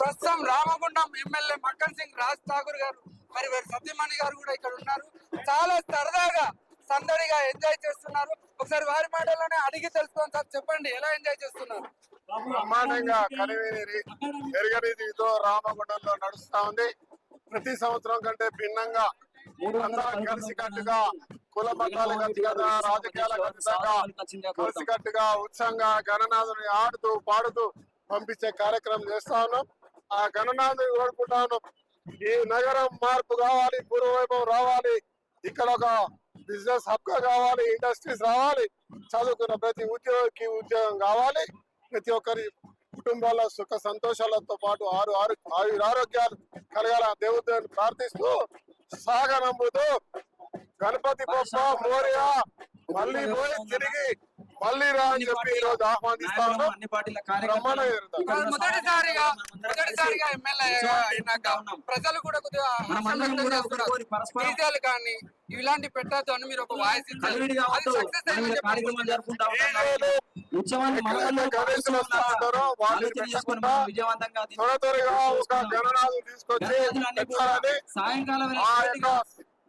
ప్రస్తుతం రామగుండం ఎమ్మెల్యే మక్కన్ సింగ్ రాజ్ ఠాకూర్ గారు మరి వారి సత్యమణి గారు కూడా ఇక్కడ ఉన్నారు. చాలా సరదాగా సందడిగా ఎంజాయ్ చేస్తున్నారు. ఒకసారి వారి మాటల్లోనే అడిగి తెలుసుకోండి సార్ చెప్పండి ఎలా ఎంజాయ్ చేస్తున్నారు? బ్రహ్మాండంగా కనివేరి ఎరగని రీతితో రామగుండంలో నడుస్తా ఉంది. ప్రతి సంవత్సరం కంటే భిన్నంగా అందరం కలిసికట్టుగా కుల మతాలకు అతీతంగా రాజకీయాలకు అతీతంగా కలిసికట్టుగా ఉత్సంగా గణనాథుని ఆడుతూ పాడుతూ పంపించే కార్యక్రమం చేస్తా ఉన్నాం. ఆ గణనాథుని కోరుకుంటా ఉన్నాం ఈ నగరం మార్పు కావాలి పూర్వవైభవం రావాలి. ఇక్కడ ఒక బిజినెస్ హబ్గా కావాలి ఇండస్ట్రీస్ రావాలి. చదువుకున్న ప్రతి ఉద్యోగికి ఉద్యోగం కావాలి. ప్రతి ఒక్కరి కుటుంబాల సుఖ సంతోషాలతో పాటు ఆరు ఆరు ఆయుర ఆరోగ్యాలు కలగాల దేవుడిని ప్రార్థిస్తూ సాగనంబుతూ గణపతి బొప్ప మోరియా మళ్ళీ పోయి తిరిగి మళ్ళీ రా అని చెప్పి ఈ రోజు ఆహ్వానిస్తా ఉన్నాం. అన్ని పార్టీల బ్రహ్మాండంగా జరుగుతుంది. మరి మొదటిసారిగా మొదటిసారిగా ఎమ్మెల్యే అయినాక ప్రజలు కూడా కొద్దిగా మనమందరం కూడా ఒకరికొకరు పరస్పరం డీజేలు కానీ ఇలాంటి పెట్టద్దు అని మీరు ఒక వాయిస్ త్వర త్వరగా ఒక తీసుకొచ్చి సాయంకాలం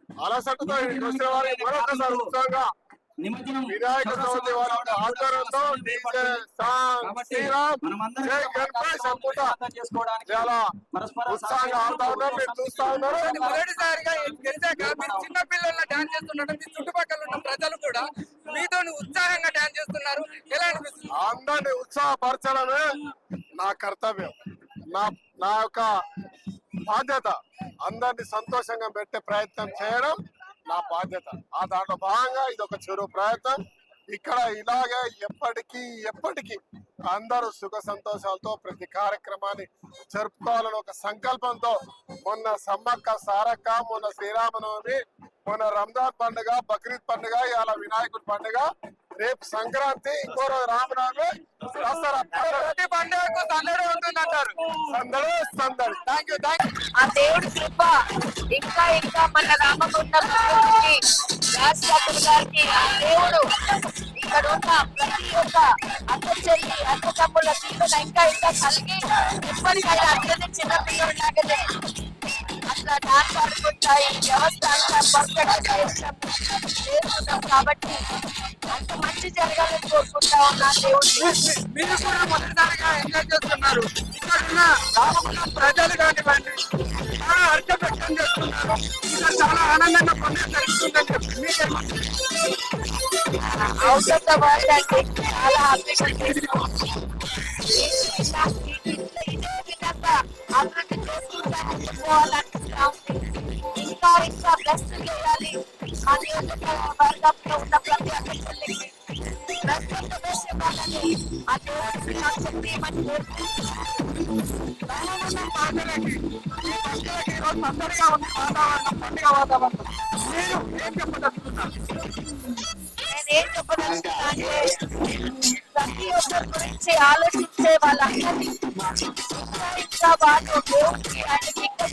అలసటతో వచ్చిన వారికి మరొకసారి ఉత్సాహంగా నిమజ్జనం ఆధ్వర్యంతో చేసుకోవడానికి పరస్పర మొదటిసారిగా గెలిచాక మీరు చిన్న పిల్లల డాన్స్ చేస్తున్నట్టు మీ చుట్టుపక్కల ఉన్న ప్రజలు కూడా మీతో ఉత్సాహంగా డాన్స్ చేస్తున్నారు. ఎలా అనిపిస్తుంది? అందరిని ఉత్సాహపరచడమే నా కర్తవ్యం. నా నా యొక్క బాధ్యత. అందరిని సంతోషంగా పెట్టే ప్రయత్నం చేయడం నా బాధ్యత. ఆ దాంట్లో భాగంగా ఇది ఒక చెరువు ప్రయత్నం. ఇక్కడ ఇలాగే ఎప్పటికీ ఎప్పటికీ అందరూ సుఖ సంతోషాలతో ప్రతి కార్యక్రమాన్ని జరుపుకోవాలని ఒక సంకల్పంతో మొన్న సమ్మక్క సారక్క మొన్న శ్రీరామనవమి మొన్న రంజాన్ పండుగ బక్రీద్ పండుగ ఇలా వినాయకుడి పండుగ రేపు సంక్రాంతి ఇంకో రోజు రామనవమి ప్రతి పండుగకు సందడి ఉంటుంది అంటారు సందడి సందడి. థ్యాంక్ యూ థ్యాంక్ యూ ఆ దేవుడి కృప ఇంకా ఇంకా మన రామగుండం రాజ్ గారికి ఆ దేవుడు ఇక్కడ ఉన్న ప్రతి ఒక్క అక్క చెల్లి అక్క తమ్ముళ్ళ దీవెన ఇంకా ఇంకా కలిగి ఎప్పటికైనా అట్లనే చిన్న పిల్లలు లాగానే అట్లా డాన్స్ ఆడుకుంటా ఈ వ్యవస్థ అంతా కాబట్టి అంత మంచి జరగాలని కోరుకుంటా ఉన్నా దేవుడిని మీరు కూడా మొదటిసారిగా ఎంజాయ్ చేస్తున్నారు ఇక్కడ ఉన్న రామగుండం ప్రజలు కానివ్వండి చాలా హర్షం వ్యక్తం చేస్తున్నారు ఇక్కడ చాలా ఆనందంగా పండుగ జరుగుతుందని చెప్పి మీకేమనిపిస్తుంది? అవసరం వాళ్ళంటే చాలా హ్యాపీగా చేసుకుంటాం ఇదే విధంగా అభివృద్ధి చేసుకుంటానని పోవాలనిపిస్తా ఉంది ఇంకా ఇంకా ప్లస్ చేయాలి ఆ నియోజకవర్గంలో ఉన్న ప్రతి ఒక్క చెల్లికి ప్రతి ఒక్క దేశం వాళ్ళని ఆ దేవుడికి ఆ శక్తి ఇవ్వని రామగుండం పండుగకి ఈ పండుగకి ఈరోజు సందడిగా ఉంది వాతావరణం పండుగ వాతావరణం మీరు ఏం చెప్పదలుచుకున్నారు నేనేం చెప్పదలుచుకున్నా అంటే ప్రతి ఒక్కరి గురించి ఆలోచించే వాళ్ళందరినీ ఇంకా ఇంకా వాళ్ళు దేవుడికి ఆయనకి ఇంకా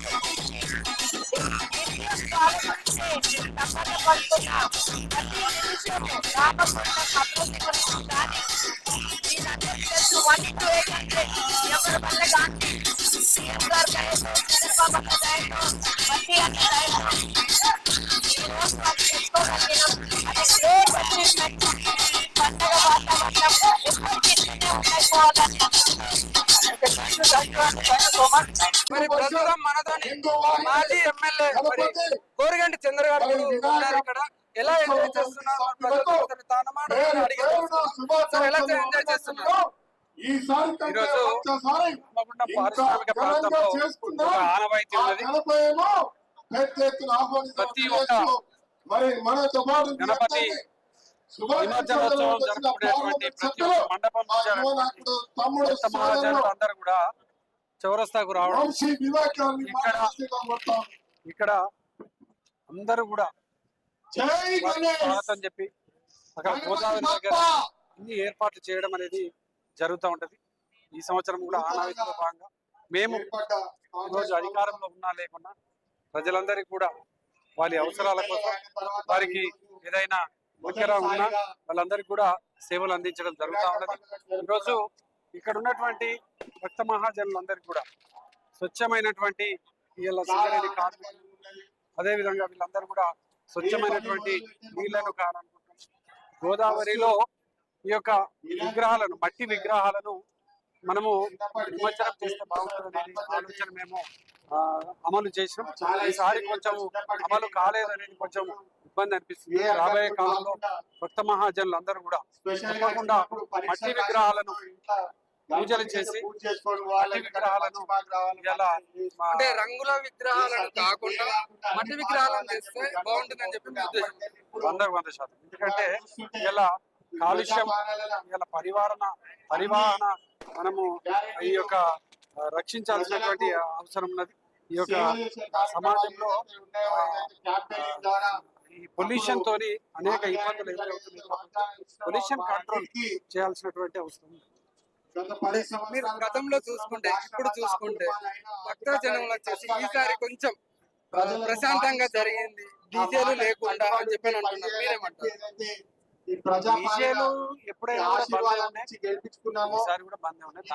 మరి ప్రస్తుతం మనతోని మాజీ ఎమ్మెల్యే కోరిగంటి చంద్ర గారు కూడా ఉన్నారు ఇక్కడ. ఎలా ఎంజాయ్ చేస్తున్నారు? ఎలా ఎంజాయ్ చేస్తున్నారు? ఈరోజు పారిశ్రామిక ప్రాంతంలో ఆనవాయితీ ఉన్నది. ప్రతి ఒక్క గణపతి వచ్చిన జరుపుకునేటువంటి ప్రతి ఒక్క మండపం అందరూ కూడా చౌరస్తాకు రావడం ఇక్కడ. ఇక్కడ అందరూ కూడా స్వాగతం చెప్పి అక్కడ గోదావరి దగ్గర అన్ని ఏర్పాట్లు చేయడం అనేది జరుగుతూ ఉంటది. ఈ సంవత్సరం కూడా ఆనవాయితీలో భాగంగా మేము ఈరోజు అధికారంలో ఉన్నా లేకున్నా ప్రజలందరికీ కూడా వారి అవసరాల కోసం వారికి ఏదైనా ముఖ్యంగా ఉన్నా వాళ్ళందరికీ కూడా సేవలు అందించడం జరుగుతూ ఉన్నది. ఈరోజు ఇక్కడ ఉన్నటువంటి భక్త మహాజనులందరికీ కూడా స్వచ్ఛమైనటువంటి వీళ్ళ సింగరేణి కార్మికులు అదేవిధంగా వీళ్ళందరూ కూడా స్వచ్ఛమైనటువంటి నీళ్ళను కావాలనుకుంటున్నాం గోదావరిలో ఈ యొక్క విగ్రహాలను మట్టి విగ్రహాలను మనము నిమజ్జనం చేస్తే బాగుంటుందనే ఆలోచన మేము అమలు చేసినాం. ఈసారి కొంచెం అమలు కాలేదనేది కొంచెం ఇబ్బంది అనిపిస్తుంది. రాబోయే కాలంలో భక్త మహాజనులు అందరూ కూడా తప్పకుండా మట్టి విగ్రహాలను పూజలు చేసి మట్టి విగ్రహాలను అంటే రంగుల విగ్రహాలను కాకుండా మట్టి విగ్రహాలను చేస్తే బాగుంటుందని చెప్పి మీ ఉద్దేశం. వందకు వంద శాతం. ఎందుకంటే ఇలా కాలుష్యం ఇలా పరివారణ పరివాహన మనము ఈ యొక్క రక్షించాల్సినటువంటి అవసరం ఉన్నది. ఈ యొక్క సమాజంలో ఈ పొల్యూషన్ తోని అనేక ఇబ్బందులు ఎదురవుతున్నాయి పొల్యూషన్ కంట్రోల్ చేయాల్సినటువంటి అవసరం ఉంది. మీరు గతంలో చూసుకుంటే ఇప్పుడు చూసుకుంటే భక్త జనంలో వచ్చేసి ఈసారి కొంచెం ప్రశాంతంగా జరిగింది. డీజేలు లేకుండా అని చెప్పి అంటున్నారు మీరేమంటారు? డీజేలు ఎప్పుడైనా కూడా బంద్ ఉన్నాయి గెలిపించుకున్నాము ఈసారి కూడా బంద్ ఉన్నాయి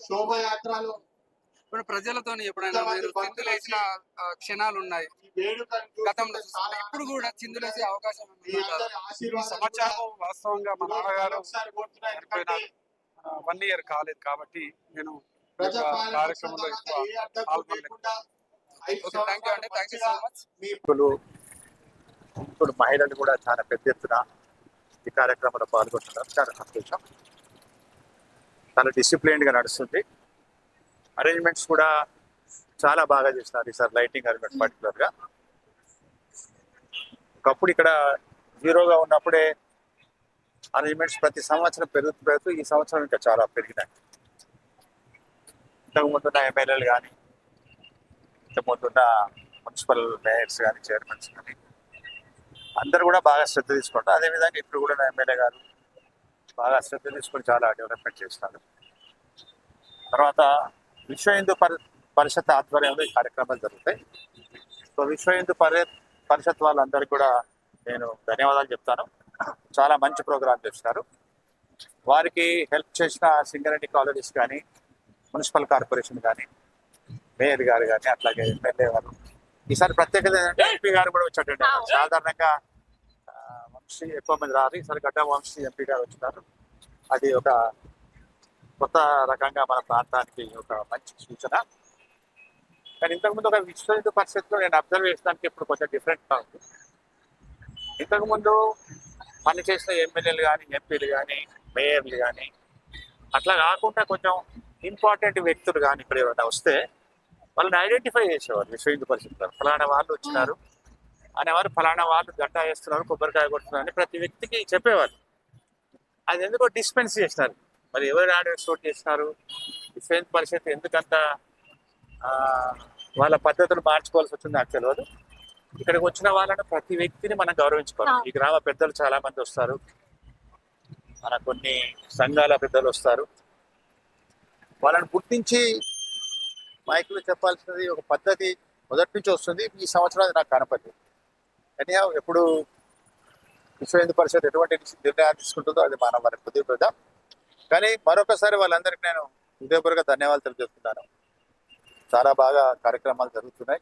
శోభయాత్రలు ఇప్పుడు ప్రజలతో ఎప్పుడైనా మీరు చిందులేసిన క్షణాలు ఉన్నాయి గతంలో ఇప్పుడు కూడా చిందులేసే అవకాశం సమాచారం వాస్తవంగా మా నాన్నగారు వన్ ఇయర్ కాలేదు కాబట్టి నేను కార్యక్రమంలో ఇప్పుడు మహిళలు కూడా చాలా పెద్ద ఎత్తున ఈ కార్యక్రమంలో పాల్గొంటున్నారు. చాలా సంతోషం. చాలా డిసిప్లైన్గా నడుస్తుంది. అరేంజ్మెంట్స్ కూడా చాలా బాగా చేస్తున్నారు ఈసారి లైటింగ్ అరేంజ్మెంట్ పర్టికులర్గా ఒకప్పుడు ఇక్కడ జీరోగా ఉన్నప్పుడే అరేంజ్మెంట్స్ ప్రతి సంవత్సరం పెరుగుతూ పెరుగుతూ ఈ సంవత్సరం ఇంకా చాలా పెరిగినాయి. ఇంతకు ముందున్న ఎమ్మెల్యేలు కానీ ఇంతకు ముందున్న మున్సిపల్ మేయర్స్ కానీ చైర్మన్స్ కానీ అందరూ కూడా బాగా శ్రద్ధ తీసుకుంటారు. అదేవిధంగా ఇప్పుడు కూడా నా ఎమ్మెల్యే గారు బాగా శ్రద్ధ తీసుకొని చాలా డెవలప్మెంట్ చేస్తున్నారు. తర్వాత విశ్వ హిందూ పరి పరిషత్ ఆధ్వర్యంలో ఈ కార్యక్రమాలు జరుగుతాయి. సో విశ్వ హిందూ పరి పరిషత్ వాళ్ళందరికీ కూడా నేను ధన్యవాదాలు చెప్తాను. చాలా మంచి ప్రోగ్రామ్ చేస్తున్నారు వారికి హెల్ప్ చేసిన సింగరెడ్డి కాలేజెస్ కానీ మున్సిపల్ కార్పొరేషన్ కానీ మేయర్ గారు కానీ అట్లాగే ఎమ్మెల్యే గారు. ఈసారి ప్రత్యేకత ఏంటంటే ఎంపీ గారు కూడా వచ్చాడండి సాధారణంగా వంశీ ఎక్కువ మంది రారు. ఈసారి గడ్డ వంశీ ఎంపీ గారు వచ్చినారు. అది ఒక కొత్త రకంగా మన ప్రాంతానికి ఒక మంచి సూచన. కానీ ఇంతకుముందు ఒక విశ్వ హిందూ పరిషత్లో నేను అబ్జర్వ్ చేసడానికి ఇప్పుడు కొంచెం డిఫరెంట్గా ఉంది. ఇంతకుముందు పని చేసిన ఎమ్మెల్యేలు కానీ ఎంపీలు కానీ మేయర్లు కానీ అట్లా కాకుండా కొంచెం ఇంపార్టెంట్ వ్యక్తులు కానీ ఇప్పుడు ఎవరైనా వస్తే వాళ్ళని ఐడెంటిఫై చేసేవారు విశ్వ హిందూ పరిషత్ ఫలానా వాళ్ళు వచ్చినారు. అనేవారు ఫలానా వాళ్ళు గంట వేస్తున్నారు కొబ్బరికాయ కొడుతున్నారు అని ప్రతి వ్యక్తికి చెప్పేవారు అది ఎందుకో డిస్పెన్స్ చేసినారు. మరి ఎవరు ఓట్ చేసినారు విశ్వ హిందూ పరిషత్ ఎందుకంత ఆ, వాళ్ళ పద్ధతులు మార్చుకోవాల్సి వచ్చింది నాకు తెలియదు ఇక్కడికి వచ్చిన వాళ్ళని ప్రతి వ్యక్తిని మనం గౌరవించుకోవాలి. ఈ గ్రామ పెద్దలు చాలా మంది వస్తారు. మన కొన్ని సంఘాల పెద్దలు వస్తారు. వాళ్ళని గుర్తించి మైకులు చెప్పాల్సినది ఒక పద్ధతి మొదటి నుంచి వస్తుంది. ఈ సంవత్సరం నాకు కనపడింది కానీ ఎప్పుడు విశ్వ హిందూ పరిషత్ ఎటువంటి నిర్ణయాలు తీసుకుంటుందో అది మనం మనకు కుదిరిపోదాం కానీ మరొకసారి వాళ్ళందరికీ నేను హృదయపూర్వక ధన్యవాదాలు తెలియజేస్తున్నాను. చాలా బాగా కార్యక్రమాలు జరుగుతున్నాయి.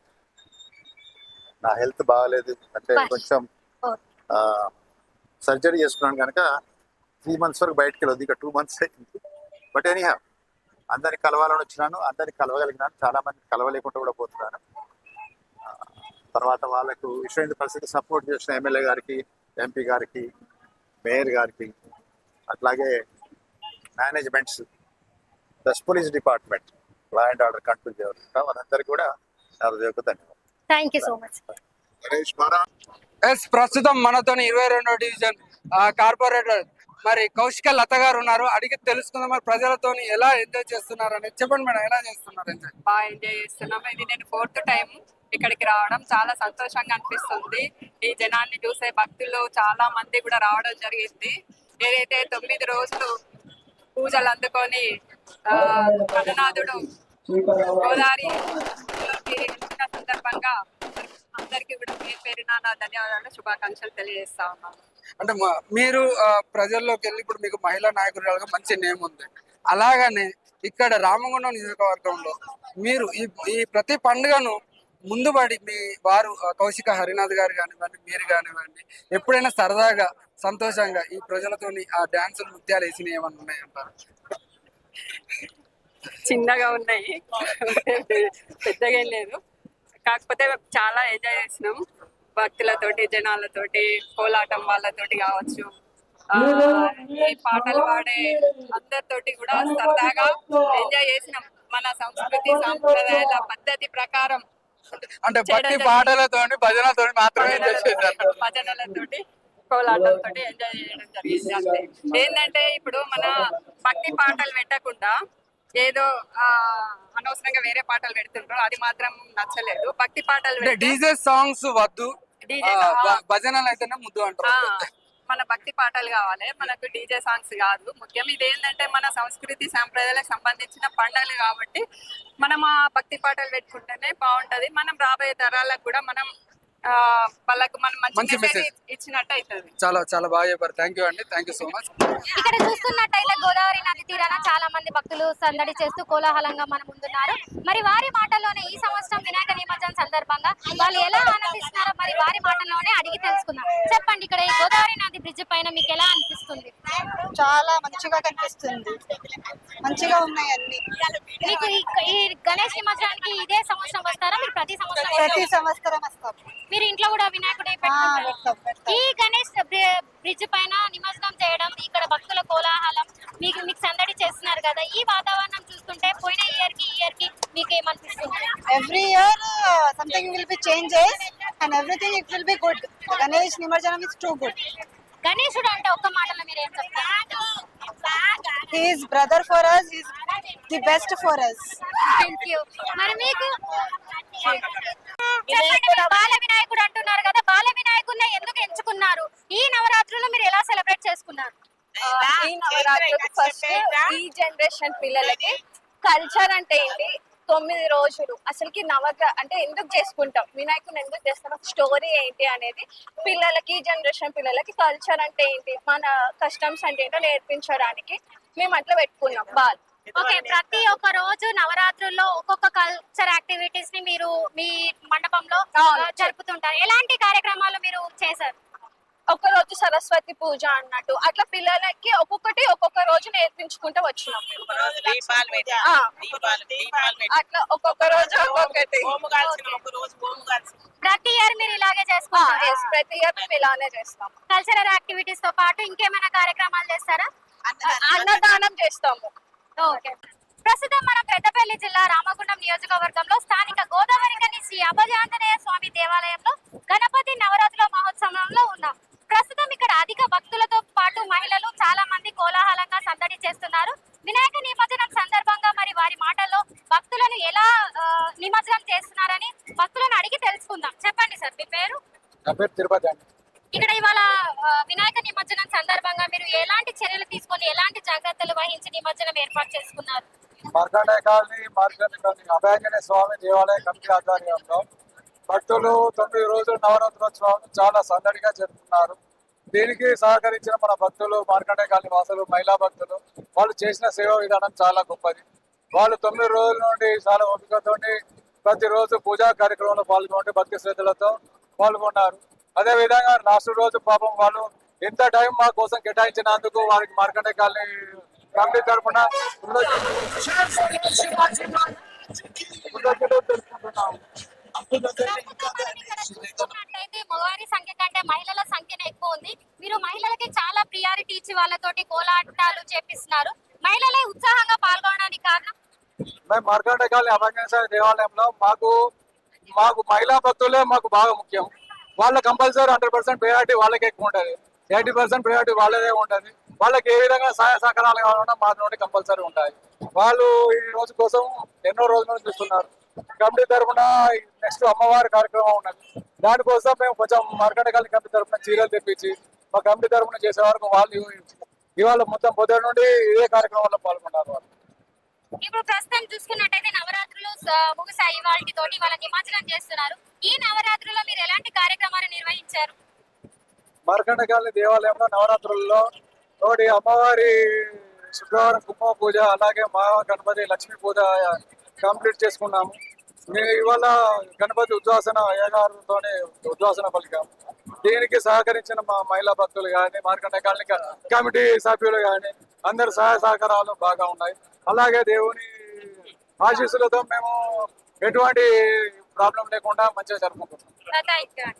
నా హెల్త్ బాగాలేదు. అంటే. కొంచెం. సర్జరీ చేసుకున్నాను కనుక త్రీ మంత్స్ వరకు బయటకు వెళ్ళదు ఇక టూ మంత్స్ అయింది. బట్ ఎనీ హ్యావ్ అందరికి కలవాలని వచ్చినాను. అందరికి కలవగలిగినాను. చాలా మంది కలవలేకుండా కూడా పోతున్నాను. తర్వాత వాళ్ళకు హిందూ పరిస్థితి సపోర్ట్ చేసిన ఎమ్మెల్యే గారికి ఎంపీ గారికి మేయర్ గారికి అట్లాగే managements plus police department law and order control చేయవచ్చు వాళ్ళందరికీ కూడా నా ధన్యవాదాలు. Thank you so much yes ప్రస్తుతం మనతో ఇరవై రెండో డివిజన్ కార్పొరేటర్ మరి కౌశిక లత గారు ఉన్నారు. అడిగి తెలుసుకుందాం మరి ప్రజలతో ఎలా ఎంజాయ్ చేస్తున్నారు అనేది చెప్పండి మేడం ఎలా చేస్తున్నారు ఎంజాయ్? బాగా ఎంజాయ్ చేస్తున్నాము ఇది నేను ఫోర్త్ టైం ఇక్కడికి రావడం. చాలా సంతోషంగా అనిపిస్తుంది. ఈ జనాన్ని చూసే భక్తులు చాలా మంది కూడా రావడం జరిగింది. ఏదైతే తొమ్మిది రోజులు పూజలు అందుకొని ఆ, గోదావరి సందర్భంగా అందరికీ కూడా పేరు పేరున నా ధన్యవాదాలు శుభాకాంక్షలు తెలియజేస్తా ఉన్నాను. అంటే మీరు ప్రజల్లోకి వెళ్ళి ఇప్పుడు మీకు మహిళా నాయకురాలుగా మంచి నేమ్ ఉంది. అలాగనే ఇక్కడ రామగుండం నియోజకవర్గంలో మీరు ఈ ఈ ప్రతి పండుగను ముందుబడి మీ వారు కౌశిక హరినాథ్ గారు కానివ్వండి మీరు కానివ్వండి ఎప్పుడైనా సరదాగా సంతోషంగా ఈ ప్రజలతోని ఆ డాన్సులు నృత్యాలు వేసినవి ఏమన్నా ఉన్నాయంటారు? చిన్నగా ఉన్నాయి. పెద్దగా ఏం లేదు. కాకపోతే చాలా ఎంజాయ్ చేసినాం. భక్తులతోటి జనాలతోటి కోలాటం వాళ్ళతోటి కావచ్చు. ఈ పాటలు పాడే అందరితోటి కూడా సరదాగా ఎంజాయ్ చేసినాం. మన సంస్కృతి సాంప్రదాయాల పద్ధతి ప్రకారం అంటే భక్తి జరిగింది. పాటలతోని భజనలతోని మాత్రమే భజనలతోటి. కోలాటంతోటి ఎంజాయ్ చేయడం జరిగింది అంతే ఏంటంటే ఇప్పుడు మన భక్తి పాటలు పెట్టకుండా ఏదో ఆ అనవసరంగా వేరే పాటలు పెడుతుంటారు అది మాత్రం నచ్చలేదు. భక్తి పాటలు డీజే సాంగ్స్ వద్దు. భజనలు అయితేనే ముద్దు అంటారు. మన భక్తి పాటలు కావాలి మనకు డీజే సాంగ్స్ కాదు. ముఖ్యం ఇది ఏంటంటే మన సంస్కృతి సాంప్రదాయాలకు సంబంధించిన పండుగలు కాబట్టి మనం ఆ భక్తి పాటలు పెట్టుకుంటేనే బాగుంటది. మనం రాబోయే తరాలకు కూడా మనం వాళ్ళకు మనం మంచి మెసేజ్. ఇచ్చినట్టు అవుతుంది. చాలా చాలా బాగా చెప్పారు. థ్యాంక్ యూ అండి. థ్యాంక్ యూ సో మచ్ ఇక్కడ చూస్తున్నట్టయితే గోదావరి నది తీరాన చాలా మంది భక్తులు సందడి చేస్తూ కోలాహలంగా మన ముందున్నారు. మరి వారి మాటల్లోనే ఈ సంవత్సరం వినాయక నిమజ్జనం సందర్భంగా వాళ్ళు ఎలా ఆనందిస్తున్నారో మరి వారి మాటల్లోనే అడిగి తెలుసుకుందాం. చెప్పండి ఇక్కడ ఈ గోదావరి నది బ్రిడ్జ్ పైన మీకు ఎలా అనిపిస్తుంది? చాలా మంచిగా కనిపిస్తుంది. మంచిగా ఉన్నాయి అన్ని. మీకు ఈ- గణేష్ నిమజ్జనానికి ఇదే సంవత్సరం వస్తారా? మీరు ప్రతి సంవత్సరం ప్రతి వస్తారా? సంవత్సరం వస్తాం. మీరు ఇంట్లో కూడా వినాయకుడి పెట్టుకుంటారా? ఈ గణేష్ బ్రి- బ్రిడ్జ్ పైన నిమజ్జనం చేయడం ఇక్కడ భక్తుల కోలాహలం మీకు మీకు సందడి చేస్తున్నారు కదా ఈ వాతావరణం చూస్తుంటే పోయిన ఇయర్కి ఇయర్కి మీకు ఏమనిపిస్తుంది? Every year something will be changes and everything it will be good Ganesh నిమజ్జనం ఇస్ టూ గుడ్ గణేశుడు అంటే ఒక్క మాటలో మీరు ఏం చెప్తారు? He's brother for us he's the best for us thank you మరి మీకు? బాల వినాయకుడు అంటున్నారు కదా బాల వినాయకుడిని ఎందుకు ఎంచుకున్నారు? ఈ నవరాత్రులు మీరు ఎలా సెలబ్రేట్ చేసుకున్నారు? ఈ నవరాత్రులు ఫస్ట్ ఈ జనరేషన్ పిల్లలకి కల్చర్ అంటే ఏంటి? తొమ్మిది రోజులు. అసలుకి నవగ్ర అంటే ఎందుకు చేసుకుంటాం? వినాయకుని ఎందుకు చేస్తాం? స్టోరీ ఏంటి అనేది పిల్లలకి జనరేషన్ పిల్లలకి కల్చర్ అంటే ఏంటి? మన కస్టమ్స్ అంటే ఏంటో నేర్పించడానికి మేము అట్లా పెట్టుకున్నాం. బాల్. ఓకే ప్రతి ఒక్క రోజు నవరాత్రుల్లో ఒక్కొక్క కల్చర్ యాక్టివిటీస్ని మీరు మీ మండపంలో జరుపుతుంటారు. ఎలాంటి కార్యక్రమాలు మీరు చేశారు? ఒక రోజు సరస్వతి పూజ అన్నట్టు. అట్లా పిల్లలకి ఒక్కొక్కటి ఒక్కొక్క రోజు నేర్పించుకుంటూ వచ్చినాం. దీపాలు పెట్టి ఆ, దీపాలు దీపాలు పెట్టి అట్లా ఒక్కొక్క రోజు ఒక్కొక్కటి. హోము కాల్చిన ఒక రోజు హోము కాల్చిన ప్రతి ఇయర్ మీరు ఇలాగే చేసుకుంటారు? ప్రతి ఇయర్ మేము ఇలానే చేస్తాం. కల్చరల్ యాక్టివిటీస్తో పాటు ఇంకేమైనా కార్యక్రమాలు చేస్తారా? అన్నదానం చేస్తాము. ఓకే. ప్రస్తుతం మనం పెద్దపల్లి జిల్లా రామగుండం నియోజకవర్గంలో స్థానిక గోదావరి కని శ్రీ అభయాంజనేయ స్వామి దేవాలయంలో గణపతి నవరాత్రుల మహోత్సవంలో ఉన్నాం. ప్రస్తుతం ఇక్కడ అధిక భక్తులతో పాటు మహిళలు చాలా మంది కోలాహలంగా సందడి చేస్తున్నారు. వినాయక నిమజ్జనం సందర్భంగా మరి వారి మాటల్లో భక్తులను ఎలా నిమజ్జనం చేస్తున్నారని భక్తులను అడిగి తెలుసుకుందాం. చెప్పండి సార్ మీ పేరు? నా పేరు తిరుపతి అండి. ఇక్కడ ఇవాళ వినాయక నిమజ్జనం సందర్భంగా జాగ్రత్తలు వహించి నిమజ్జనం ఏర్పాటు చేసుకున్నారు. మార్కండే కాలనీ మార్కండే కాలనీ అభయాంజనేయ స్వామి దేవాలయ కమిటీ ఆధ్వర్యంలో భక్తులు తొమ్మిది రోజులు నవరాత్రోత్సవాలను చాలా సందడిగా జరుపుతున్నారు. దీనికి సహకరించిన మన భక్తులు మార్కండే కాలనీ వాసులు మహిళా భక్తులు వాళ్ళు చేసిన సేవా విధానం చాలా గొప్పది. వాళ్ళు తొమ్మిది రోజుల నుండి చాలా ఓపికతో ప్రతిరోజు పూజా కార్యక్రమంలో పాల్గొంటే భక్తి శ్రద్ధలతో పాల్గొన్నారు. అదే విధంగా లాస్ట్ రోజు పాపం వాళ్ళు ఎంత టైం మా కోసం కేటాయించినందుకు వారికి మార్కండే కాలనీ కమిటీ తరఫున మగవారి సంఖ్య కంటే మహిళల సంఖ్యనే ఎక్కువ ఉంది. మీరు మహిళలకి చాలా ప్రియారిటీ ఇచ్చి వాళ్ళతోటి కోలాటాలు చేపిస్తున్నారు. మహిళలే ఉత్సాహంగా పాల్గొనడానికి కారణం? మేము మార్కండే కాలనీ దేవాలయంలో మాకు మాకు మహిళా భక్తులే మాకు బాగా ముఖ్యం. వాళ్ళ కంపల్సరీ హండ్రెడ్ పర్సెంట్ ప్రయారిటీ వాళ్ళకే ఎక్కువ ఉంటుంది. ఎయిటీ పర్సెంట్ ప్రయారిటీ వాళ్ళదే ఉంటుంది. వాళ్ళకి ఏ విధంగా సహాయ సహకారాలు కావాలన్నా మా నుండి కంపల్సరీ ఉంటాయి. వాళ్ళు ఈ రోజు కోసం ఎన్నో రోజుల నుంచి చూస్తున్నారు. కమిటీ తరఫున నెక్స్ట్ అమ్మవారి కార్యక్రమం ఉన్నది. దానికోసం మేము కొంచెం మార్కండకాలి కమిటీ తరఫున చీరలు తెప్పించి మా కమిటీ తరఫున చేసే వరకు వాళ్ళు ఇవాళ మొత్తం పొద్దున నుండి ఇదే కార్యక్రమంలో పాల్గొన్నారు వాళ్ళు. ఇప్పుడు ప్రస్తుతం చూసుకున్నట్టయితే నవరాత్రులు స- ముగిసాయి వాళ్ళకి తోటి వాళ్ళ నిమజ్జనం చేస్తున్నారు. ఈ నవరాత్రుల్లో మీరు ఎలాంటి కార్యక్రమాలు నిర్వహించారు? మార్కండకాలి దేవాలయంలో నవరాత్రుల్లో తోటి అమ్మవారి శుక్రవారం కుంకుమ పూజ అలాగే మహా గణపతి లక్ష్మీ పూజ కంప్లీట్ చేసుకున్నాము. మేము ఇవాళ గణపతి ఉద్వాసన అయ్యగారితోనే ఉద్వాసన పలికాము. దీనికి సహకరించిన మా మహిళా భక్తులు కానీ మార్కండ కాలనీ కమిటీ సభ్యులు కానీ అందరి సహాయ సహకారాలు బాగా ఉన్నాయి. అలాగే దేవుని ఆశీస్సులతో మేము ఎటువంటి ప్రాబ్లం లేకుండా మంచిగా జరుపుకుంటున్నాం.